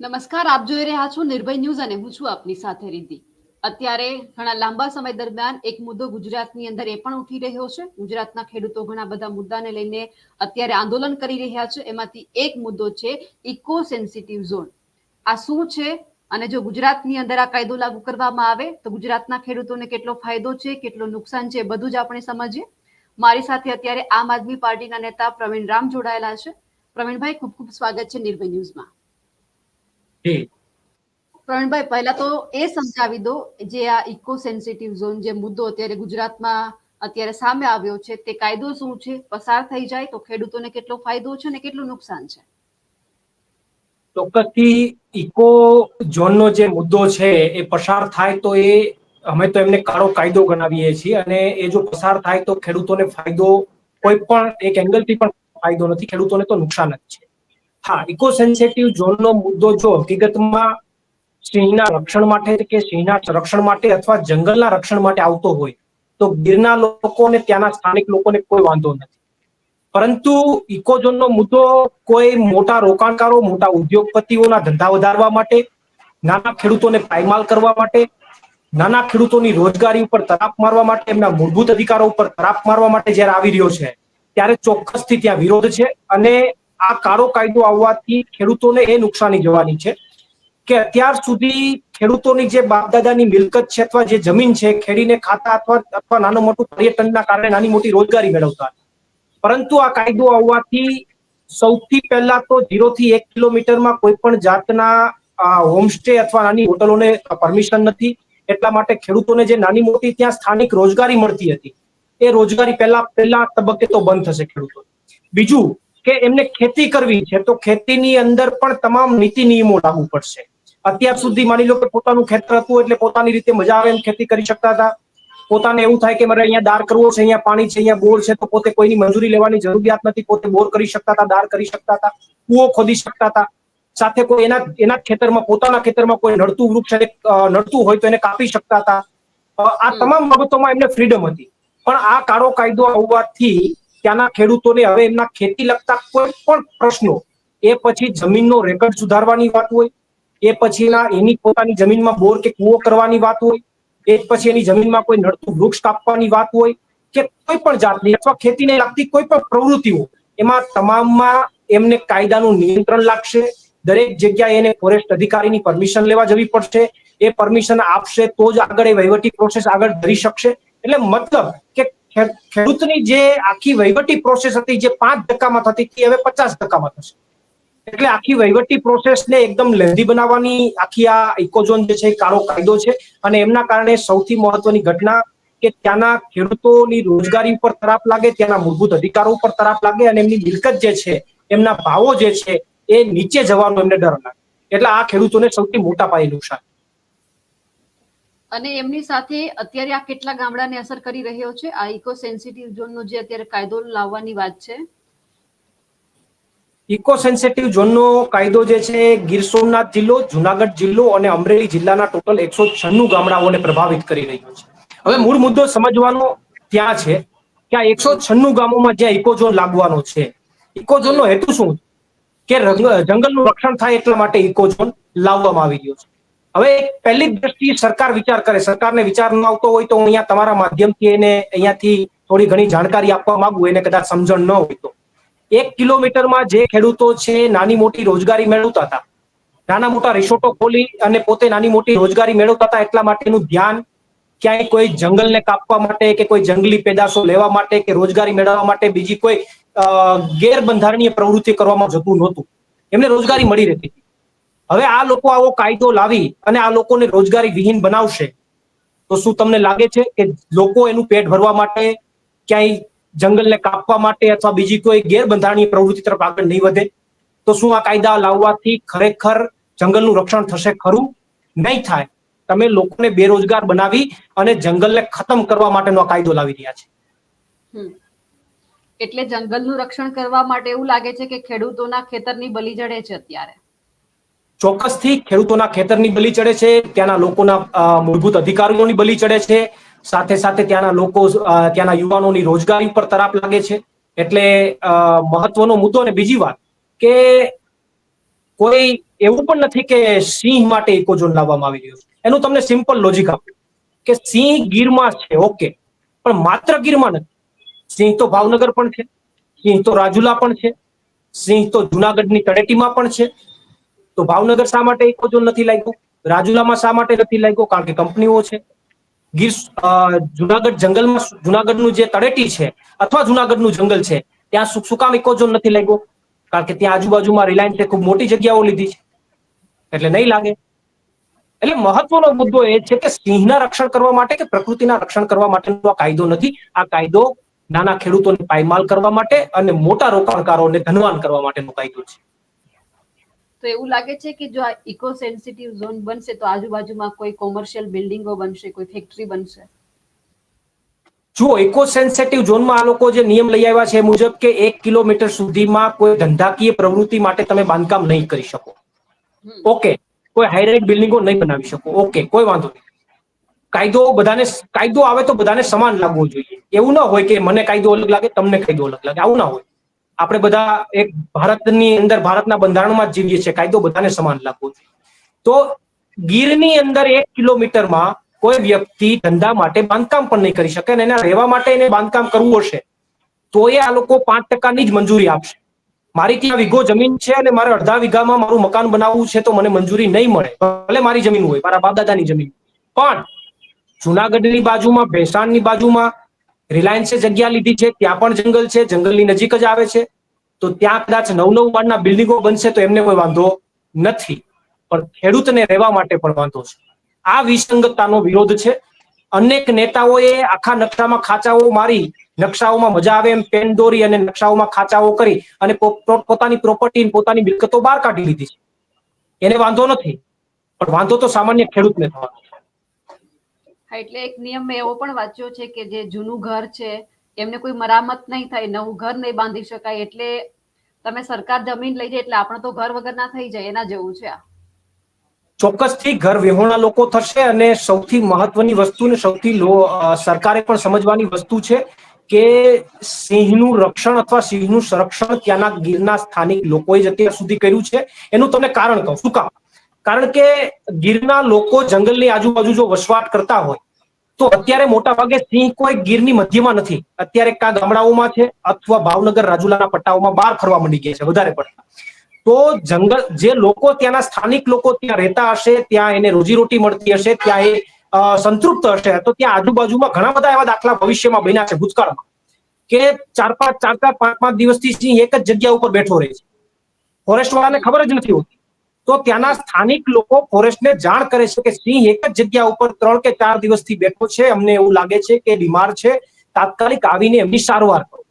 નમસ્કાર, આપ જોઈ રહ્યા છો નિર્ભય ન્યૂઝ અને હું છું આપની સાથે રિદ્ધિ. અત્યારે ઘણા લાંબા સમય દરમિયાન એક મુદ્દો ગુજરાતની અંદર એ પણ ઉઠી રહ્યો છે. ગુજરાતના ખેડૂતો ઘણા બધા મુદ્દાને લઈને અત્યારે આંદોલન કરી રહ્યા છે. એમાંથી એક મુદ્દો છે ઇકો સેન્સિટિવ ઝોન આ શું છે? અને જો ગુજરાતની અંદર આ કાયદો લાગુ કરવામાં આવે, તો ગુજરાતના ખેડૂતોને કેટલો ફાયદો છે, કેટલો નુકસાન છે બધું જ આપણે સમજીએ. મારી સાથે અત્યારે આમ આદમી પાર્ટીના નેતા પ્રવીણ રામ જોડાયેલા છે. પ્રવીણભાઈ, ખૂબ ખૂબ સ્વાગત છે નિર્ભય ન્યૂઝમાં. પ્રવીણભાઈ પહેલા તો એ સમજાવી દો જે આ ઇકો સેન્સિટિવ ઝોન જે મુદ્દો અત્યારે ગુજરાતમાં અત્યારે સામે આવ્યો છે તે કાયદો શું છે? પસાર થઈ જાય તો ખેડૂતોને કેટલો ફાયદો છે અને કેટલું નુકસાન છે? ચોક્કસથી ઇકો ઝોનનો જે મુદ્દો છે એ પસાર થાય તો એ અમે તો એમને કાળો કાયદો ગણાવીએ છીએ અને એ જો પસાર થાય તો ખેડૂતોને ફાયદો કોઈ પણ એક એંગલથી પણ ફાયદો નથી ખેડૂતોને તો નુકસાન જ છે. હા ઇકો સેન્સિટિવ ઝોનનો મુદ્દો જો હકીકતમાં સિંહના રક્ષણ માટે કે સિંહના સંરક્ષણ માટે અથવા જંગલના રક્ષણ માટે આવતો હોય, તો ગીરના લોકોને ત્યાંના સ્થાનિક લોકોને કોઈ વાંધો નથી. પરંતુ ઇકોઝોનનો મુદ્દો કોઈ મોટા રોકાણકારો, મોટા ઉદ્યોગપતિઓના ધંધા વધારવા માટે, નાના ખેડૂતોને પાયમાલ કરવા માટે, નાના ખેડૂતોની રોજગારી ઉપર તરાપ મારવા માટે, એમના મૂળભૂત અધિકારો ઉપર તરાપ મારવા માટે જ્યારે આવી રહ્યો છે, ત્યારે ચોક્કસથી ત્યાં વિરોધ છે અને આ કાળો કાયદો આવવાથી ખેડૂતોને એ નુકસાની જવાની છે કે અત્યાર સુધી ખેડૂતોની જે બાપદાદાની મિલકત છે અથવા જે જમીન છે, ખેડીને ખાતા અથવા અથવા નાનું મોટું પર્યટનના કારણે નાની મોટી રોજગારી મેળવતા. પરંતુ આ કાયદો આવવાથી સૌથી પહેલા તો ઝીરો થી એક કિલોમીટરમાં કોઈ પણ જાતના હોમસ્ટે અથવા નાની હોટલોને પરમિશન નથી. એટલા માટે ખેડૂતોને જે નાની મોટી ત્યાં સ્થાનિક રોજગારી મળતી હતી, એ રોજગારી પહેલા પહેલા તબક્કે તો બંધ થશે ખેડૂતો બીજું કે એમને ખેતી કરવી છે, તો ખેતીની અંદર પણ તમામ નીતિ નિયમો લાગુ પડશે. અત્યાર સુધી માની લો કે પોતાનું ખેતર હતું એટલે પોતાની રીતે મજા આવે એમ ખેતી કરી શકતા હતા. પોતાને એવું થાય કે મારે અહીંયા દાર કરવો છે, અહીંયા પાણી છે, અહીંયા બોર છે, તો પોતે કોઈની મંજૂરી લેવાની જરૂરિયાત નથી. પોતે બોર કરી શકતા હતા દાર કરી શકતા હતા, કૂવો ખોદી શકતા હતા. સાથે કોઈ એના એના ખેતરમાં, પોતાના ખેતરમાં કોઈ નડતું વૃક્ષ નડતું હોય તો એને કાપી શકતા હતા. આ તમામ બાબતોમાં એમને ફ્રીડમ હતી. પણ આ કાળો કાયદો આવવાથી ત્યાંના ખેડૂતોને હવે એમના ખેતી લગતા કોઈ પણ પ્રશ્નો, એ પછી જમીનનો રેકર્ડ સુધારવાની વાત હોય, એ પછીના એની પોતાની જમીનમાં બોર કે કૂવો કરવાની વાત હોય, એ પછી એની જમીનમાં કોઈ નડતું વૃક્ષ કાપવાની વાત હોય, કે કોઈ પણ જાતની, અથવા ખેતીને લગતી કોઈ પણ પ્રવૃત્તિઓ એમાં તમામમાં એમને કાયદાનું નિયંત્રણ લાગશે, દરેક જગ્યાએ એને ફોરેસ્ટ અધિકારીની પરમિશન લેવા જવી પડશે, એ પરમિશન આપશે તો જ આગળ એ વહીવટી પ્રોસેસ આગળ ધરી શકશે, એટલે મતલબ કે ખેડૂતની જે આખી વહીવટી પ્રોસેસ હતી જે પાંચ ટકામાં થતી હતી હવે પચાસ ટકામાં થશે. એટલે આખી વહીવટી પ્રોસેસને એકદમ લેન્ધી બનાવવાની આખી આ ઇકોઝોન જે છે કાળો કાયદો છે અને એમના કારણે સૌથી મહત્વની ઘટના કે ત્યાંના ખેડૂતોની રોજગારી ઉપર તરાપ લાગે, ત્યાંના મૂળભૂત અધિકારો ઉપર તરાપ લાગે અને એમની મિલકત જે છે, એમના ભાવો જે છે એ નીચે જવાનો એમને ડર લાગે. એટલે આ ખેડૂતોને સૌથી મોટા પાયે નુકસાન. અને એમની સાથે અત્યારે આ કેટલા ગામડાને અસર કરી રહ્યો છે? આ ઇકો સેન્સિટિવ ઝોનનો જે અત્યારે કાયદો લાવવાની વાત છે. ઇકો સેન્સિટિવ ઝોનનો કાયદો જે છે, ગીર સોમનાથ જિલ્લો, જુનાગઢ જિલ્લો અને અમરેલી જિલ્લાના ટોટલ એકસો છન્નું ગામડાઓને પ્રભાવિત કરી રહ્યો છે. હવે મૂળ મુદ્દો સમજવાનો ત્યાં છે કે આ એકસો છન્નું ગામોમાં જ્યાં ઇકો ઝોન લાગવાનો છે. ઇકો ઝોનનો હેતુ શું? કે જંગલનું રક્ષણ થાય એટલા માટે ઇકો ઝોન લાવવામાં આવી રહ્યો છે. હવે પહેલી દ્રષ્ટિ સરકાર વિચાર કરે. સરકારને વિચાર ન આવતો હોય તો હું અહીંયા તમારા માધ્યમથી એને અહીંયાથી થોડી ઘણી જાણકારી આપવા માંગુ, એને કદાચ સમજણ ન હોય તો. એક કિલોમીટરમાં જે ખેડૂતો છે, નાની મોટી રોજગારી મેળવતા હતા. નાના મોટા રિસોર્ટો ખોલી અને પોતે નાની મોટી રોજગારી મેળવતા હતા એટલા માટેનું ધ્યાન ક્યાંય કોઈ જંગલને કાપવા માટે કે કોઈ જંગલી પેદાશો લેવા માટે કે રોજગારી મેળવવા માટે બીજી કોઈ ગેરબંધારણીય પ્રવૃત્તિ કરવામાં જતું નહોતું. એમને રોજગારી મળી રહેતી. હતી હવે આ લોકો આવો કાયદો લાવી અને આ લોકોને રોજગારી વિહીન બનાવશે. તો શું તમને લાગે છે કે લોકો એનું પેટ ભરવા માટે ક્યાંય જંગલને કાપવા માટે અથવા બીજી કોઈ ગેરબંધારણીય પ્રવૃત્તિ તરફ આગળ નહીં વધે? તો શું આ કાયદા લાવવાથી ખરેખર જંગલનું રક્ષણ થશે ખરું? નહીં થાય. તમે લોકોને બેરોજગાર બનાવી અને જંગલને ખતમ કરવા માટેનો કાયદો લાવી રહ્યા છે. એટલે જંગલનું રક્ષણ કરવા માટે એવું લાગે છે કે ખેડૂતોના ખેતરની બલી જડે છે અત્યારે. ચોક્કસથી ખેડૂતોના ખેતરની બલી ચડે છે, ત્યાંના લોકોના મૂળભૂત અધિકારીઓની બલી ચડે છે, સાથે સાથે ત્યાંના લોકો ત્યાંના યુવાનોની રોજગારી પર તરાપ લાગે છે. એટલે મહત્વનો મુદ્દો અને બીજી વાત કે કોઈ એવું પણ નથી કે સિંહ માટે ઇકોઝોન લાવવામાં આવી રહ્યો છે. એનું તમને સિમ્પલ લોજિક આપ્યું કે સિંહ ગીરમાં છે, ઓકે, પણ માત્ર ગીરમાં નથી. સિંહ તો ભાવનગર પણ છે, સિંહ તો રાજુલા પણ છે, સિંહ તો જુનાગઢની તળેટીમાં પણ છે તો ભાવનગર શા માટે ઇકોઝોન નથી લાગ્યો? રાજુલામાં શા માટે નથી લાગ્યો? કારણ કે કંપનીઓ છે. ગીર જુનાગઢ જંગલમાં જુનાગઢનું જે તળેટી છે, અથવા જુનાગઢનું જંગલ છે, ત્યાં સુકામ ઇકોઝોન નથી લાગ્યો? કારણ કે ત્યાં આજુબાજુમાં રિલાયન્સે ખૂબ મોટી જગ્યાઓ લીધી છે. એટલે નહીં લાગે. એટલે મહત્વનો મુદ્દો એ છે કે સિંહના રક્ષણ કરવા માટે કે પ્રકૃતિના રક્ષણ કરવા માટેનો આ કાયદો નથી. આ કાયદો નાના ખેડૂતોને પાયમાલ કરવા માટે અને મોટા રોકાણકારોને ધનવાન કરવા માટેનો કાયદો છે. તો એવું લાગે છે કે જો આ ઇકો સેન્સિટિવ ઝોન બનશે તો આજુબાજુમાં કોઈ કોમર્શિયલ બિલ્ડિંગો બનશે કોઈ ફેક્ટરી બનશે? જુઓ ઇકો સેન્સેટિવ ઝોનમાં આ લોકો જે નિયમ લઈ આવ્યા છે એ મુજબ કે એક કિલોમીટર સુધીમાં કોઈ ધંધાકીય પ્રવૃત્તિ માટે તમે બાંધકામ નહીં કરી શકો. ઓકે. કોઈ હાઈરેટ બિલ્ડિંગો નહીં બનાવી શકો. ઓકે કોઈ વાંધો નહીં. કાયદો બધાને કાયદો આવે તો બધાને સમાન લાગવો જોઈએ. એવું ના હોય કે મને કાયદો અલગ લાગે તમને કાયદો અલગ લાગે. આવું ના હોય. આપણે બધા એક ભારતની અંદર, ભારતના બંધારણમાં જીવીએ છીએ, કાયદો બધાને સમાન લાગવો જોઈએ. તો ગીરની અંદર એક કિલોમીટરમાં કોઈ વ્યક્તિ ધંધા માટે બાંધકામ પણ નહીં કરી શકે અને એના રહેવા માટે એને બાંધકામ કરવું હશે તો એ આ લોકો પાંચ ટકાની જ મંજૂરી આપશે. મારી ત્યાં વીઘો જમીન છે અને મારે અડધા વીઘામાં મારું મકાન બનાવવું છે તો મને મંજૂરી નહીં મળે. ભલે મારી જમીન હોય, મારા બાપ દાદાની જમીન. પણ જુનાગઢની બાજુમાં, ભેસાણની બાજુમાં રિલાયન્સે જગ્યા લીધી છે, ત્યાં પણ જંગલ છે, જંગલની નજીક જ આવે છે. તો ત્યાં કદાચ નવ નવ માળના બિલ્ડિંગો બનશે તો એમને કોઈ વાંધો નથી. પણ ખેડૂતને રહેવા માટે પણ વાંધો છે. આ વિસંગતતાનો વિરોધ છે. અનેક નેતાઓએ આખા નકશામાં ખાચાઓ મારી, નકશાઓમાં મજા આવે એમ પેન દોરી અને નકશાઓમાં ખાચાઓ કરી અને પોતાની પ્રોપર્ટી પોતાની મિલકતો બહાર કાઢી લીધી છે. એને વાંધો નથી. પણ વાંધો તો સામાન્ય ખેડૂતને થવાનો. હા, એટલે એક નિયમ મેં એવો પણ વાંચ્યો છે કે જે જૂનું ઘર છે, એમને કોઈ મરામત નહીં થાય, નવું ઘર નહીં બાંધી શકાય, એટલે તમે સરકાર જમીન લઈ જાય એટલે આપણે તો ઘર વગર ના થઈ જાય, એના જેવું છે આ. ચોક્કસથી ઘર વિહોણા લોકો થશે અને સૌથી મહત્વની વસ્તુ ને સૌથી સરકારે પણ સમજવાની વસ્તુ છે કે સિંહનું રક્ષણ અથવા સિંહનું સંરક્ષણ ત્યાંના ગીરના સ્થાનિક લોકોએ જ અત્યાર સુધી કર્યું છે. એનું તમને કારણ કહું. શું કામ કારણ કે ગીરના લોકો જંગલની આજુબાજુ જો વસવાટ કરતા હોય, તો અત્યારે મોટા ભાગે સિંહ કોઈ ગીરની મધ્યમાં નથી. અત્યારે કા ગામડાઓમાં છે, અથવા ભાવનગર રાજુલાના પટ્ટાઓમાં બહાર ફરવા મંડી ગયા છે, વધારે પડતા. તો જંગલ, જે લોકો ત્યાંના સ્થાનિક લોકો ત્યાં રહેતા હશે, ત્યાં એને રોજીરોટી મળતી હશે, ત્યાં એ સંતૃપ્ત હશે, તો ત્યાં આજુબાજુમાં ઘણા બધા એવા દાખલા ભવિષ્યમાં બન્યા છે ભૂતકાળમાં, કે ચાર પાંચ, ચાર ચાર પાંચ પાંચ દિવસથી સિંહ એક જ જગ્યા ઉપર બેઠો રહે છે. ફોરેસ્ટ વાળાને ખબર જ નથી હોતી. તો ત્યાંના સ્થાનિક લોકો ફોરેસ્ટને જાણ કરે છે કે સિંહ એક જ જગ્યા ઉપર ત્રણ કે ચાર દિવસથી બેઠો છે. અમને એવું લાગે છે કે બીમાર છે. તાત્કાલિક આવીને એમની સારવાર કરો.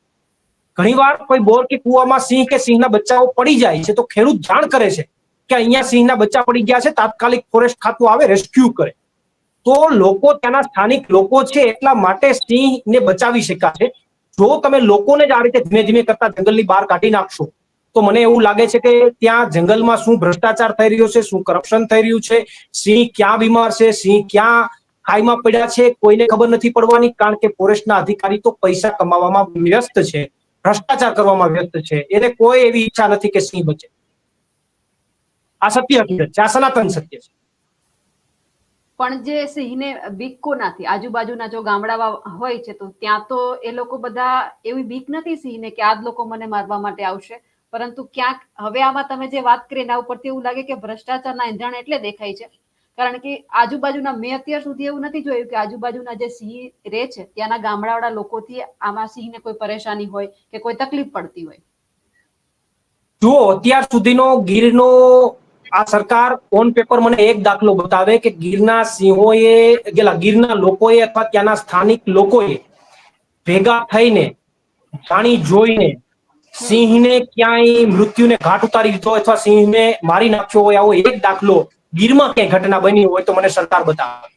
ઘણીવાર કોઈ બોર કે કુવામાં સિંહ કે સિંહના બચ્ચાઓ પડી જાય છે તો ખેડૂત જાણ કરે છે કે અહીંયા સિંહના બચ્ચા પડી ગયા છે. તાત્કાલિક ફોરેસ્ટ ખાતું આવે, રેસ્ક્યુ કરે. તો લોકો ત્યાંના સ્થાનિક લોકો છે એટલા માટે સિંહને બચાવી શકાશે જો તમે લોકોને જ આ રીતે ધીમે ધીમે કરતા જંગલની બહાર કાઢી નાખશો તો મને એવું લાગે છે કે ત્યાં જંગલમાં શું ભ્રષ્ટાચાર થઈ રહ્યો છે, શું કરપ્શન થઈ રહ્યું છે, સિંહ ક્યાં બીમાર છે, સિંહ ક્યાં ખાઈમાં પડ્યા છે, કોઈને ખબર નથી પડવાની, કારણ કે ફોરેસ્ટના અધિકારી તો પૈસા કમાવામાં વ્યસ્ત છે, ભ્રષ્ટાચાર કરવામાં વ્યસ્ત છે. એને કોઈ એવી ઈચ્છા નથી કે સિંહ બચે. આ સત્ય હકીકત છે, આ સનાતન સત્ય છે. પણ જે સિંહને બીક કોનાથી આજુબાજુના જો ગામડા હોય છે, તો ત્યાં તો એ લોકો બધા એવી બીક નથી સિંહને કે આ લોકો મને મારવા માટે આવશે. પરંતુ ક્યાંક હવે આમાં તમે જે વાત કરી એના ઉપરથી એવું લાગે કે ભ્રષ્ટાચારના ઇંધણ એટલે દેખાય છે. કારણ કે આજુબાજુના મેં અત્યાર સુધી એવું નથી જોયું કે આજુબાજુના જે સિંહ રહે છે, ત્યાંના ગામડાવાળા લોકોથી આમાં સિંહને કોઈ પરેશાની હોય કે કોઈ તકલીફ પડતી હોય. જુઓ, અત્યાર સુધીનો ગીરનો આ સરકાર ઓન પેપર મને એક દાખલો બતાવે કે ગીરના સિંહોએ, ગેલા ગીરના લોકોએ અથવા ત્યાંના સ્થાનિક લોકોએ ભેગા થઈને જાણી જોઈને સિંહને ક્યાંય મૃત્યુને ઘાટ ઉતારી દીધો અથવા સિંહને મારી નાખ્યો હોય આવો એક દાખલો ગીરમાં ક્યાંય ઘટના બની હોય તો મને સરકાર બતાવે.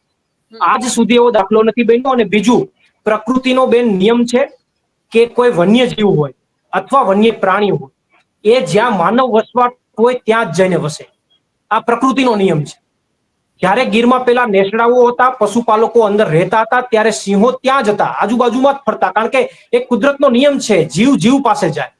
આજ સુધી એવો દાખલો નથી બન્યો અને બીજું પ્રકૃતિનો બેન નિયમ છે કે કોઈ વન્ય જીવ હોય અથવા વન્ય પ્રાણી હોય એ જ્યાં માનવ વસવાટ હોય ત્યાં જ જઈને વસે. આ પ્રકૃતિનો નિયમ છે. જ્યારે ગીરમાં પેલા નેસડાઓ હતા પશુપાલકો અંદર રહેતા હતા ત્યારે સિંહો ત્યાં જ હતા. આજુબાજુમાં જ ફરતા. કારણ કે એક કુદરતનો નિયમ છે જીવ જીવ પાસે જાય.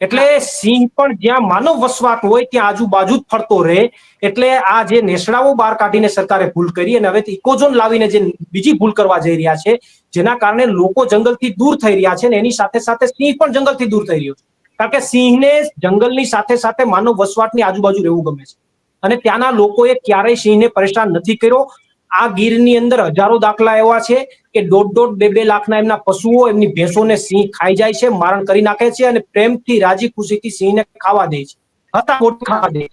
એટલે સિંહ પણ જ્યાં માનવ વસવાટ હોય ત્યાં આજુબાજુ જ ફરતો રહે. એટલે આ જે નેસડાઓ બહાર કાઢીને સરકારે ભૂલ કરી અને હવે ઇકોઝોન લાવીને જે બીજી ભૂલ કરવા જઈ રહ્યા છે, જેના કારણે લોકો જંગલથી દૂર થઈ રહ્યા છે અને એની સાથે સાથે સિંહ પણ જંગલથી દૂર થઈ રહ્યો છે. કારણ કે સિંહને જંગલની સાથે સાથે માનવ વસવાટની આજુબાજુ રહેવું ગમે છે. અને ત્યાંના લોકોએ ક્યારેય સિંહને પરેશાન નથી કર્યો. આ ગીરની અંદર હજારો દાખલા એવા છે કે દોઢ દોઢ બે બે લાખના એમના પશુઓ, એમની ભેંસોને સિંહ ખાઈ જાય છે, મારણ કરી નાખે છે અને પ્રેમથી, રાજી ખુશીથી સિંહને ખાવા દે છે. હતા ખાવા દે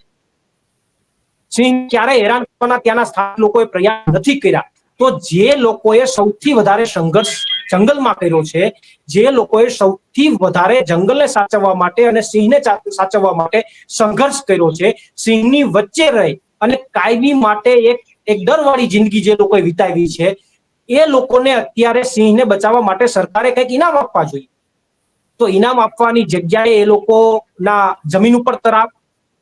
સિંહ ક્યારે હેરાન કરવાના ત્યાંના સ્થાનિક લોકોએ પ્રયાસ નથી કર્યા. તો જે લોકોએ સૌથી વધારે સંઘર્ષ જંગલમાં કર્યો છે, જે લોકોએ સૌથી વધારે જંગલને સાચવવા માટે અને સિંહને સાચવવા માટે સંઘર્ષ કર્યો છે, સિંહની વચ્ચે રહી અને કાયમી માટે એક એક ડરવાળી જિંદગી જે લોકોએ વિતાવી છે એ લોકોને અત્યારે સિંહને બચાવવા માટે સરકારે કંઈક ઇનામ આપવા જોઈએ. તો ઇનામ આપવાની જગ્યાએ એ લોકોના જમીન ઉપર તરાપ,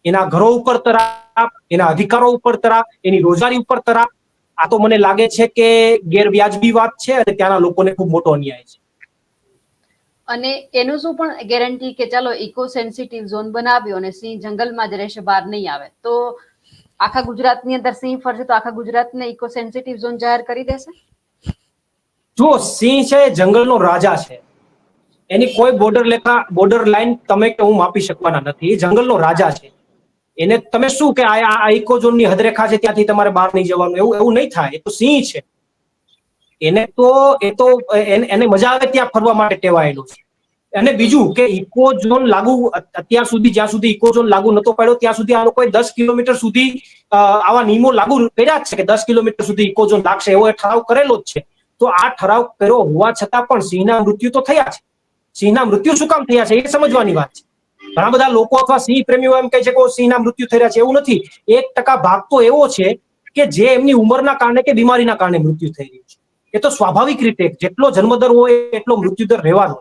એના ઘરો ઉપર તરાપ, એના અધિકારો ઉપર તરાપ, એની રોજગારી ઉપર તરાપ. આ તો મને લાગે છે કે ગેરવ્યાજબી વાત છે અને ત્યાંના લોકોને ખૂબ મોટો અન્યાય છે. અને એનું શું પણ ગેરંટી કે ચાલો ઇકો સેન્સિટિવ ઝોન બનાવ્યો અને સિંહ જંગલમાં જ રહેશે, બહાર નહીં આવે. તો આખા ગુજરાતની અંદર સિંહ ફરશે તો આખા ગુજરાતને ઇકો સેન્સિટિવ ઝોન જાહેર કરી દેશે? જો સિંહ છે એ જંગલનો રાજા છે. એની કોઈ બોર્ડર લેખા બોર્ડર લાઈન તમે કે હું માપી શકવાના નથી. એ જંગલનો રાજા છે. એને તમે શું કે આ ઇકોઝોનની હદરેખા છે, ત્યાંથી તમારે બહાર નહીં જવાનું, એવું એવું નહીં થાય. એ તો સિંહ છે. એને તો એ તો એને મજા આવે ત્યાં ફરવા માટે ટેવાયેલો છે. અને બીજું કે ઇકોઝોન લાગુ અત્યાર સુધી, જ્યાં સુધી ઇકોઝોન લાગુ નતો પડ્યો, ત્યાં સુધી આ લોકોએ દસ કિલોમીટર સુધી આવા નિયમો લાગુ કર્યા છે કે દસ કિલોમીટર સુધી ઇકોઝોન લાગશે. એવો એ ઠરાવ કરેલો જ છે. તો આ ઠરાવ કર્યો હોવા છતાં પણ સિંહના મૃત્યુ તો થયા છે. સિંહના મૃત્યુ શું કામ થયા છે એ સમજવાની વાત છે. ઘણા બધા લોકો અથવા સિંહ પ્રેમીઓ એમ કહે છે કે સિંહના મૃત્યુ થઈ રહ્યા છે એવું નથી. એક ટકા ભાગ તો એવો છે કે જે એમની ઉંમરના કારણે કે બીમારીના કારણે મૃત્યુ થઈ રહ્યું છે. એ તો સ્વાભાવિક રીતે જેટલો જન્મદર હોય એટલો મૃત્યુદર રહેવાનો.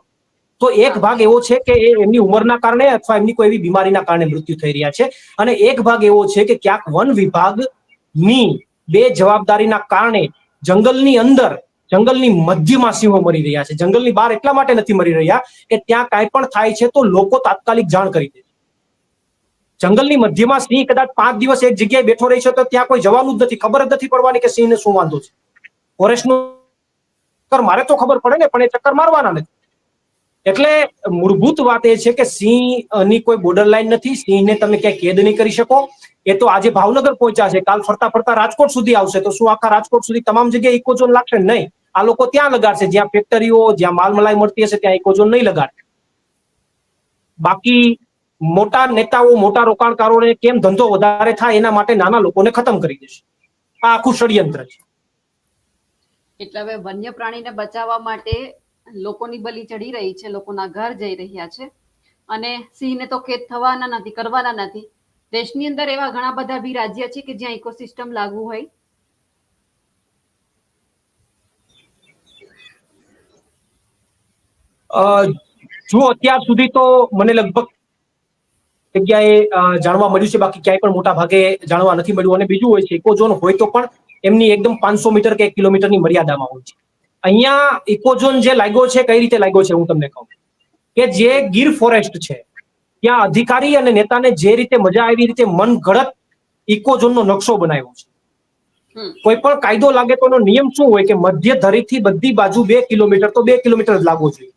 તો એક ભાગ એવો છે કે એમની ઉંમરના કારણે અથવા એમની કોઈ એવી બીમારીના કારણે મૃત્યુ થઈ રહ્યા છે. અને એક ભાગ એવો છે કે ક્યાંક વન વિભાગની બે જવાબદારીના કારણે જંગલની અંદર જંગલની મધ્યમાં સિંહો મરી રહ્યા છે. જંગલની બહાર એટલા માટે નથી મરી રહ્યા કે ત્યાં કાંઈ પણ થાય છે તો લોકો તાત્કાલિક જાણ કરી દે. જંગલની મધ્યમાં સિંહ કદાચ પાંચ દિવસ એક જગ્યાએ બેઠો રહી છે તો ત્યાં કોઈ જવાનું જ નથી. ખબર જ નથી પડવાની કે સિંહને શું વાંધો છે. ફોરેસ્ટનું મારે તો ખબર પડે ને, પણ એ ચક્કર મારવાના નથી. એટલે મૂળભૂત વાત એ છે કે સિંહની કોઈ બોર્ડર લાઈન નથી, સિંહને તમે ક્યાંય કેદ નહીં કરી શકો. એ તો આજે ભાવનગર પહોંચ્યા છે. કાલ ફરતા ફરતા રાજકોટ સુધી આવશે. તો શું આખા રાજકોટ સુધી તમામ જગ્યાએ ઇકોઝોન લાગશે? નહીં. આ લોકો ત્યાં લગાડશે. જ્યાં ફેક્ટરીઓ જ્યાં માલ મલાઈ મળતી હશે, ત્યાં ઇકોઝોન નહીં લગાડે. બાકી મોટા નેતાઓ, મોટા રોકાણકારોને કેમ ધંધો વધારે થાય એના માટે નાના લોકોને ખતમ કરી દેશે. આ આખું ષડયંત્ર છે. એટલે હવે વન્ય પ્રાણીને બચાવવા માટે લોકોની બલી ચડી રહી છે, લોકોના ઘર જઈ રહ્યા છે. અને સિંહને તો ખેત થવાના નથી, કરવાના નથી. દેશની અંદર એવા ઘણા બધા બી રાજ્ય છે કે જ્યાં ઇકોસિસ્ટમ લાગુ હોય. જો અત્યાર સુધી તો મને લગભગ જગ્યાએ જાણવા મળ્યું છે, બાકી ક્યાંય પણ મોટા ભાગે જાણવા નથી મળ્યું. અને બીજું હોય છે ઇકોઝોન હોય તો પણ એમની એકદમ પાંચસો મીટર કે એક કિલોમીટરની મર્યાદામાં હોય છે. અહીંયા ઇકોઝોન જે લાગ્યો છે કઈ રીતે લાગ્યો છે હું તમને કહું? કે જે ગીર ફોરેસ્ટ છે ત્યાં અધિકારી અને નેતાને જે રીતે મજા આવી રીતે મન ગળત ઇકોઝોનનો નકશો બનાવ્યો છે. કોઈ પણ કાયદો લાગે તો એનો નિયમ શું હોય કે મધ્ય ધરીથી બધી બાજુ બે કિલોમીટર તો બે કિલોમીટર જ લાગવો જોઈએ.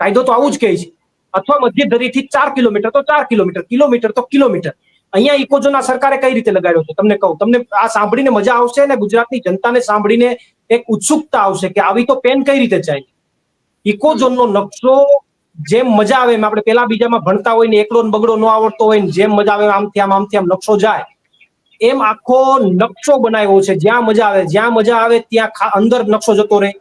કાયદો તો આવું જ કહે છે. અથવા મધ્ય ધરીથી ચાર કિલોમીટર તો ચાર કિલોમીટર કિલોમીટર તો કિલોમીટર. અહીંયા ઇકોઝોન આ સરકારે કઈ રીતે લગાડ્યો છે? તમને કહું, તમને આ સાંભળીને મજા આવશે અને ગુજરાતની જનતાને સાંભળીને એક ઉત્સુકતા આવશે કે આવી તો પેન કઈ રીતે જાય ઇકોઝોનનો નકશો જેમ મજા આવે, એમ આપણે પેલા બીજામાં ભણતા હોય ને, એકલો બગડો ન આવડતો હોય ને, જેમ મજા આવે આમથી આમ આમથી આમ નકશો જાય. એમ આખો નકશો બનાવ્યો છે. જ્યાં મજા આવે, જ્યાં મજા આવે, ત્યાં અંદર નકશો જતો રહે.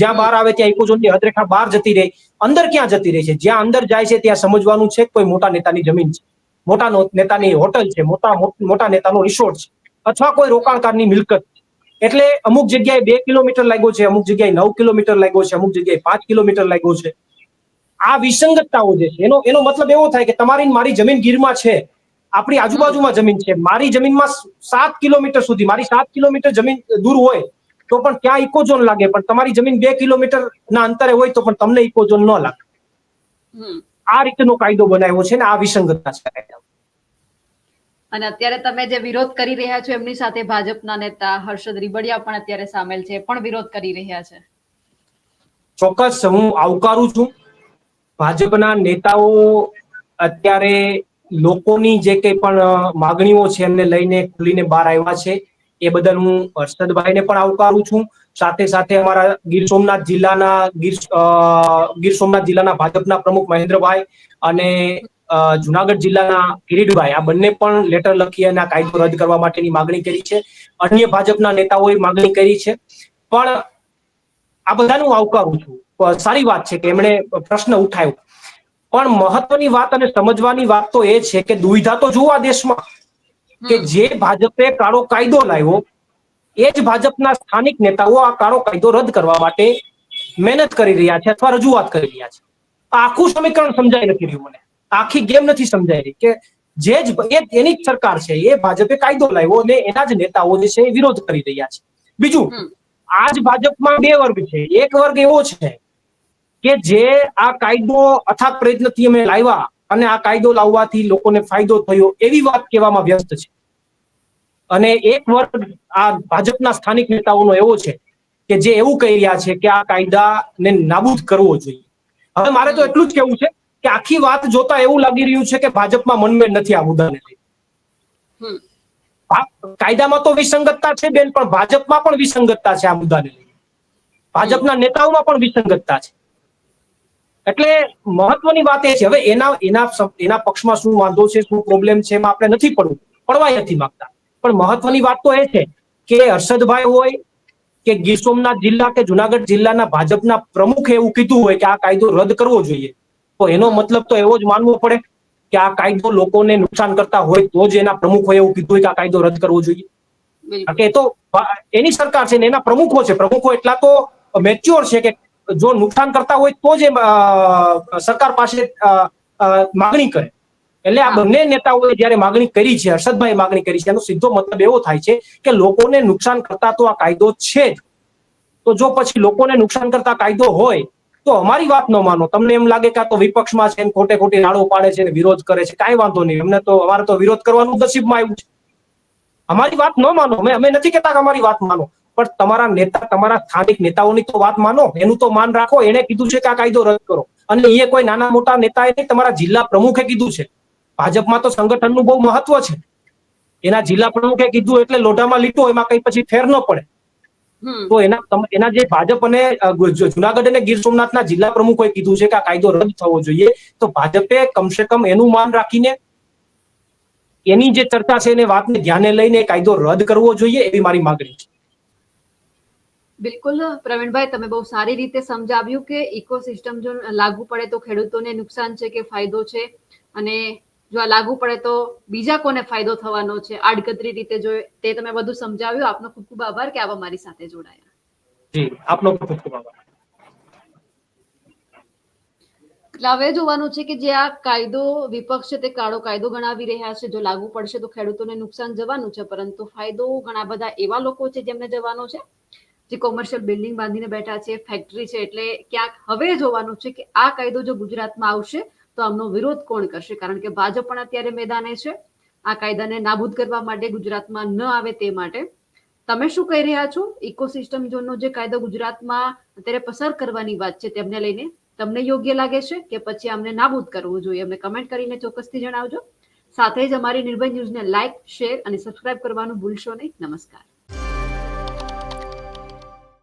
જ્યાં બહાર આવે, ત્યાં ઇકોઝોનની હદરેખા બહાર જતી રહે. અંદર ક્યાં જતી રહે છે? જ્યાં અંદર જાય છે, ત્યાં સમજવાનું છે કોઈ મોટા નેતાની જમીન છે. મોટા નેતાની હોટલ છે, મોટા મોટા નેતાનો રિસોર્ટ છે, અથવા કોઈ રોકાણકારની મિલકત. એટલે અમુક જગ્યાએ બે કિલોમીટર લાગ્યો છે, અમુક જગ્યાએ નવ કિલોમીટર લાગ્યો છે, અમુક જગ્યાએ પાંચ કિલોમીટર લાગ્યો છે. આ વિસંગતતાઓ જે છે, એનો એનો મતલબ એવો થાય કે તમારી મારી જમીન ગીરમાં છે, આપણી આજુબાજુમાં જમીન છે, મારી જમીનમાં સાત કિલોમીટર સુધી, મારી સાત કિલોમીટર જમીન દૂર હોય, તો પણ ત્યાં ઇકોઝોન લાગે, પણ તમારી જમીન બે કિલોમીટર ના અંતરે હોય તો પણ તમને ઇકોઝોન ન લાગે. આ રીતનો કાયદો બનાવ્યો છે ને આ વિસંગતતા છે. અને અત્યારે તમે જે વિરોધ કરી રહ્યા છો એમની સાથે ભાજપના નેતા હર્ષદ રીબડિયા પણ અત્યારે સામેલ છે પણ વિરોધ કરી રહ્યા છે. ચોક્કસ હું આવકારું છું. ભાજપના નેતાઓ અત્યારે લોકોની જે કંઈ પણ માગણીઓ છે એમને લઈને ખુલીને બહાર આવ્યા છે એ બદલ હું હર્ષદભાઈને પણ આવકારું છું. સાથે સાથે અમારા ગીર સોમનાથ જિલ્લાના ગીર ગીર સોમનાથ જિલ્લાના ભાજપના પ્રમુખ મહેન્દ્રભાઈ અને જુનાગઢ જિલ્લાના કિરીટભાઈ આ બંને પણ લેટર લખી અને આ કાયદો રદ કરવા માટેની માગણી કરી છે. અન્ય ભાજપના નેતાઓએ માગણી કરી છે. પણ આ બધાનું આવકારું છું. સારી વાત છે કે એમણે પ્રશ્ન ઉઠાવ્યો પણ મહત્વની વાત અને સમજવાની વાત તો એ છે કે દુવિધા તો જુઓ આ દેશમાં. કે જે ભાજપે કાળો કાયદો લાવ્યો એ જ ભાજપના સ્થાનિક નેતાઓ આ કાળો કાયદો રદ કરવા માટે મહેનત કરી રહ્યા છે અથવા રજૂઆત કરી રહ્યા છે. આખું સમીકરણ સમજાઈ નથી રહ્યું મને. આખી ગેમ નથી સમજાઈ રહી કે જે જ એની જ સરકાર છે એ ભાજપે કાયદો લાવ્યો અને એના જ નેતાઓ જે છે એ વિરોધ કરી રહ્યા છે. બીજું આજ ભાજપમાં બે વર્ગ છે. એક વર્ગ એવો છે કે જે આ કાયદો અથાગ પ્રયત્નથી અમે લાવ્યા અને આ કાયદો લાવવાથી લોકોને ફાયદો થયો એવી વાત કહેવામાં વ્યસ્ત છે. અને એક વર્ગ આ ભાજપના સ્થાનિક નેતાઓનો એવો છે કે જે એવું કહી રહ્યા છે કે આ કાયદાને નાબૂદ કરવો જોઈએ. હવે મારે તો એટલું જ કહેવું છે કે આખી વાત જોતા એવું લાગી રહ્યું છે કે ભાજપમાં મનમેળ નથી આ મુદ્દાને લઈને. કાયદામાં તો વિસંગતતા છે બેન પણ ભાજપમાં પણ વિસંગતતા છે આ મુદ્દાને લઈને. ભાજપના નેતાઓમાં પણ વિસંગતતા છે. એટલે મહત્વની વાત એ છે હવે એના એના એના પક્ષમાં શું વાંધો છે શું પ્રોબ્લેમ છે એમાં આપણે નથી પડવું. પડવાય નથી માંગતા. પણ મહત્વની વાત તો એ છે કે હર્ષદભાઈ હોય કે ગીર સોમનાથ જિલ્લા કે જુનાગઢ જિલ્લાના ભાજપના પ્રમુખે એવું કીધું હોય કે આ કાયદો રદ કરવો જોઈએ. તો એનો મતલબ તો એવો જ માનવો પડે કે આ કાયદો લોકોને નુકસાન કરતા હોય તો જ એના પ્રમુખોએ એવું કીધું હોય કે આ કાયદો રદ કરવો જોઈએ. કે તો એની સરકાર છે ને એના પ્રમુખો છે. પ્રમુખો એટલા તો મેચ્યોર છે કે જો નુકસાન કરતા હોય તો જ સરકાર પાસે માગણી કરે. એટલે આ બંને નેતાઓએ જયારે માગણી કરી છે હર્ષદભાઈ માગણી કરી છે, એનો સીધો મતલબ એવો થાય છે કે લોકોને નુકસાન કરતા તો આ કાયદો છે જ. તો જો પછી લોકોને નુકસાન કરતા કાયદો હોય, તો અમારી વાત ન માનો. તમને એમ લાગે કે આ તો વિપક્ષમાં છે ખોટે ખોટી રાડો પાડે છે વિરોધ કરે છે, કાંઈ વાંધો નહીં. અમને તો અમારે તો વિરોધ કરવાનું નસીબમાં આવ્યું છે. અમારી વાત ન માનો. અમે અમે નથી કહેતા કે અમારી વાત માનો. પણ તમારા નેતા, તમારા સ્થાનિક નેતાઓની તો વાત માનો. એનું તો માન રાખો. એને કીધું છે કે આ કાયદો રદ કરો. અને એ કોઈ નાના મોટા નેતાએ નહીં, તમારા જિલ્લા પ્રમુખે કીધું છે. ભાજપમાં તો સંગઠનનું બહુ મહત્વ છે. એના જિલ્લા પ્રમુખે કીધું એટલે લોઢામાં લીધું એમાં કઈ પછી ફેર ન પડે. તો એના એના જે ભાજપ અને જુનાગઢ અને ગીર સોમનાથના જિલ્લા પ્રમુખોએ કીધું છે કે આ કાયદો રદ થવો જોઈએ તો ભાજપે કમસે કમ એનું માન રાખીને એની જે ચર્ચા છે એને વાતને ધ્યાને લઈને કાયદો રદ કરવો જોઈએ એવી મારી માંગણી છે. બિલકુલ પ્રવીણભાઈ તમે બહુ સારી રીતે સમજાવ્યું કે ઇકોસિસ્ટમ જો લાગુ પડે તો ખેડૂતોને નુકસાન છે કે ફાયદો છે અને જો આ લાગુ પડે તો બીજા કોને ફાયદો થવાનો છે? આડકતરી રીતે જો તે તમે બધું સમજાવ્યું આપનો ખૂબ ખૂબ આભાર કે આપ અમારી સાથે જોડાયા. જી આપનો ખૂબ ખૂબ આભાર. એટલે હવે જોવાનું છે કે જે આ કાયદો વિપક્ષ છે તે કાળો કાયદો ગણાવી રહ્યા છે. જો લાગુ પડશે તો ખેડૂતોને નુકસાન જવાનું છે પરંતુ ફાયદો ઘણા બધા એવા લોકો છે જેમને જવાનો છે જે કોમર્શિયલ બિલ્ડિંગ બાંધીને બેઠા છે ફેક્ટરી છે. એટલે ક્યાંક હવે જોવાનું છે કે આ કાયદો જો ગુજરાતમાં આવશે તો આમનો વિરોધ કોણ કરશે? કારણ કે ભાજપ પણ અત્યારે મેદાને છે. આ કાયદાને નાબૂદ કરવા માટે ગુજરાતમાં ન આવે તે માટે. તમે શું કહી રહ્યા છો? ઇકોસિસ્ટમ ઝોનનો જે કાયદો ગુજરાતમાં અત્યારે પસાર કરવાની વાત છે તેમને લઈને તમને યોગ્ય લાગે છે કે પછી આમને નાબૂદ કરવું જોઈએ? અમને કમેન્ટ કરીને ચોક્કસથી જણાવજો. સાથે જ અમારી નિર્ભય ન્યૂઝને લાઇક શેર અને સબસ્ક્રાઇબ કરવાનું ભૂલશો નહીં. નમસ્કાર.